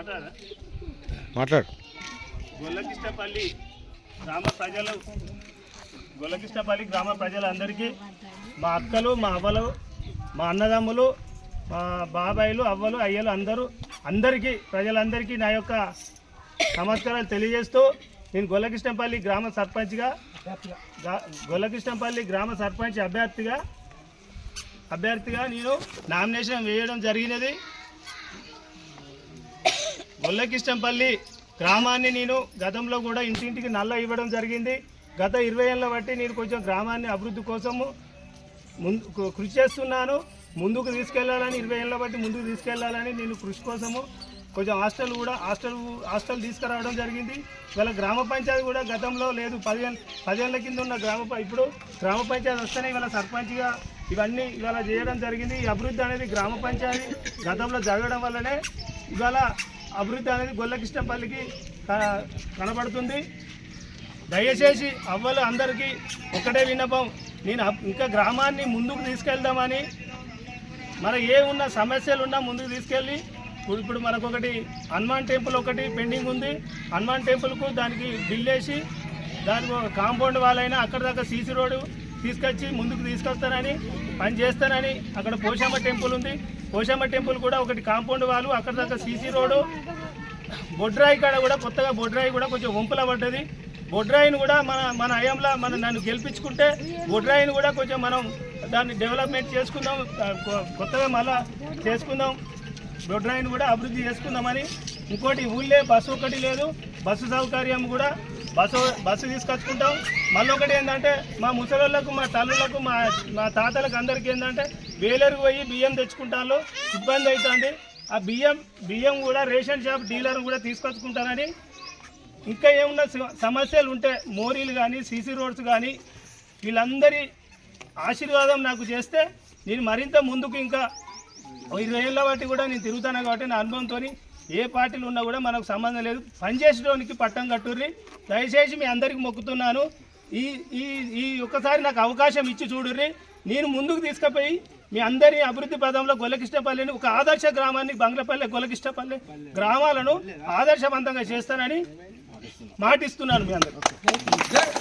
మాట్లాడు. గొల్లకిష్టపల్లి గ్రామ ప్రజలు గొల్లకిష్టపల్లి గ్రామ ప్రజలందరికీ మా అక్కలు మా అవ్వలు మా అన్నదమ్ములు మా బాబాయిలు అవ్వలు అయ్యలు అందరూ అందరికీ ప్రజలందరికీ నా యొక్క నమస్కారాలు తెలియజేస్తూ నేను గొల్లకిష్టంపల్లి గ్రామ సర్పంచ్గా గొల్లకిష్టంపల్లి గ్రామ సర్పంచ్ అభ్యర్థిగా అభ్యర్థిగా నేను నామినేషన్ వేయడం జరిగినది. కొల్లకిష్టంపల్లి గ్రామాన్ని నేను గతంలో కూడా ఇంటింటికి నల్ల ఇవ్వడం జరిగింది. గత ఇరవై ఏళ్ళ బట్టి నేను కొంచెం గ్రామాన్ని అభివృద్ధి కోసము ముందు కృషి చేస్తున్నాను. ముందుకు తీసుకెళ్ళాలని ఇరవై ఏళ్ళ బట్టి ముందుకు తీసుకెళ్ళాలని నేను కృషి కోసము కొంచెం హాస్టల్ కూడా హాస్టల్ హాస్టల్ తీసుకురావడం జరిగింది. ఇవాళ గ్రామ పంచాయతీ కూడా గతంలో లేదు. పదిహేను పదిహేళ్ళ కింద ఉన్న గ్రామ ఇప్పుడు గ్రామ పంచాయతీ వస్తేనే ఇవాళ సర్పంచ్గా ఇవన్నీ ఇవాళ చేయడం జరిగింది. ఈ అభివృద్ధి అనేది గ్రామ పంచాయతీ గతంలో జరగడం వల్లనే ఇవాళ అభివృద్ధి అనేది గొల్లకిష్టపల్లికి క- కనబడుతుంది. దయచేసి అవ్వలు అందరికీ ఒకటే విన్నపం. నేను ఇంకా గ్రామాన్ని ముందుకు తీసుకెళ్దామని మన ఏమున్న సమస్యలు ఉన్నా ముందుకు తీసుకెళ్ళి ఇప్పుడు మనకు ఒకటి హనుమాన్ టెంపుల్ ఒకటి పెండింగ్ ఉంది. హనుమాన్ టెంపుల్కు దానికి బిల్ వేసి దానికి ఒక కాంపౌండ్ వాళ్ళైనా అక్కడ దాకా సీసీ రోడ్డు తీసుకొచ్చి ముందుకు తీసుకొస్తానని పని చేస్తానని అక్కడ పోషమ్మ టెంపుల్ ఉంది. పోషమ్మ టెంపుల్ కూడా ఒకటి కాంపౌండ్ వాళ్ళు అక్కడ దాకా సీసీ రోడ్డు. బొడ్రాయి కాడ కూడా కొత్తగా బొడ్రాయి కూడా కొంచెం వంపుల పడ్డది. బొడ్రాయిని కూడా మన మన హయాంలో మన నన్ను గెలిపించుకుంటే బొడ్రాయిని కూడా కొంచెం మనం దాన్ని డెవలప్మెంట్ చేసుకుందాం కొత్తగా మళ్ళా చేసుకుందాం. బొడ్రాయిని కూడా అభివృద్ధి చేసుకుందామని. ఇంకోటి ఊళ్ళే బస్సు ఒకటి లేదు. బస్సు సౌకర్యం కూడా బస్సు బస్సు తీసుకొచ్చుకుంటాం. మళ్ళీ ఒకటి ఏంటంటే మా ముసలోళ్ళకు మా తల్లులకు మా మా తాతలకు అందరికీ ఏంటంటే వేలరుకు పోయి బియ్యం తెచ్చుకుంటారు. ఇబ్బంది అవుతుంది. ఆ బియ్యం బియ్యం కూడా రేషన్ షాప్ డీలర్ కూడా తీసుకొచ్చుకుంటారని. ఇంకా ఏమన్నా సమస్యలు ఉంటే మోరీలు కానీ సీసీ రోడ్స్ కానీ వీళ్ళందరి ఆశీర్వాదం నాకు చేస్తే నేను మరింత ముందుకు ఇంకా ఇరవై ఏళ్ళ బట్టి కూడా నేను తిరుగుతాను కాబట్టి నా అనుభవంతో ఏ పార్టీలు ఉన్నా కూడా మనకు సంబంధం లేదు. పనిచేసేటోనికి పట్టం కట్టుర్రి. దయచేసి మీ అందరికి మొక్కుతున్నాను. ఈ ఈ ఈ ఒక్కసారి నాకు అవకాశం ఇచ్చి చూడుర్రి. నేను ముందుకు తీసుకుపోయి మీ అందరి అభివృద్ధి పదంలో గొల్లకిష్టపల్లిని ఒక ఆదర్శ గ్రామాన్ని బంగ్లపల్లె గొల్లకిష్టపల్లి గ్రామాలను ఆదర్శవంతంగా చేస్తానని మాటిస్తున్నాను మీ అందరికీ.